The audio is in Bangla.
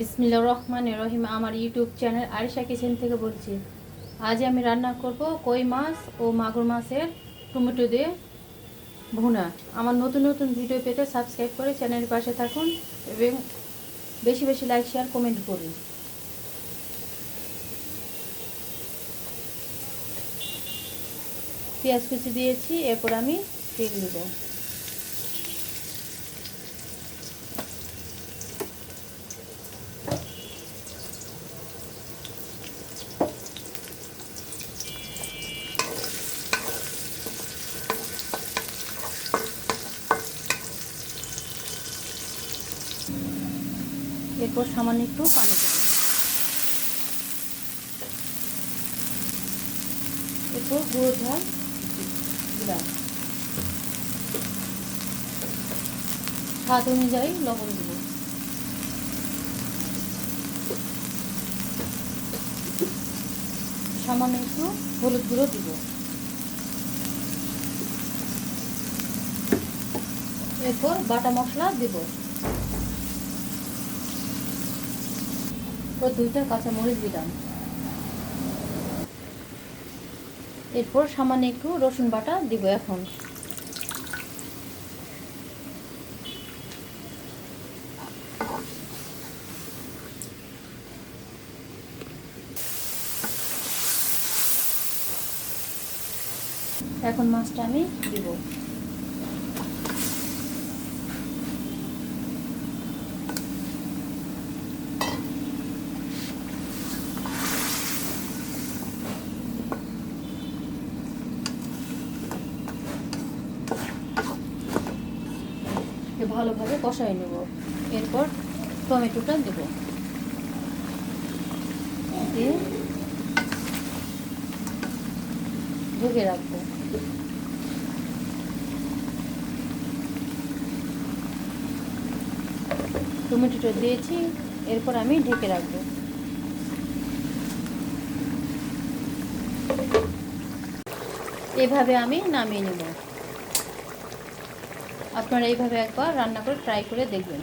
বিসমিল্লা রহমান রহিম, আমার ইউটিউব চ্যানেল আরিশা কিচেন থেকে বলছি। আজ আমি রান্না করব কই মাছ ও মাগুর মাছের টমেটো দিয়ে ভুনা। আমার নতুন নতুন ভিডিও পেতে সাবস্ক্রাইব করে চ্যানেলের পাশে থাকুন এবং বেশি বেশি লাইক, শেয়ার, কমেন্ট করুন। পেঁয়াজ কুচি দিয়েছি, এরপর আমি তেল দেবো। এরপর সামান্য একটু পানি দেব এরপর গুঁড়ো ঝাল দিলাম। স্বাদ অনুযায়ী লবণ দেব। সামান্য একটু হলুদ গুঁড়ো দিব। এরপর বাটা মশলা দেব। ও দুইটা কাঁচামরিচ দিলাম। এরপর সামান্য একটু রসুন বাটা দিব এখন। এখন মাছটা আমি দিব। ভালোভাবে কষাই নেব। এরপর টমেটোটা দেব। দিয়ে ঢেকে রাখব। টমেটোটা দিয়েছি, এরপর আমি ঢেকে রাখব। এভাবে আমি নামিয়ে নেব। আপনারা এইভাবে একবার রান্না করে ট্রাই করে দেখবেন।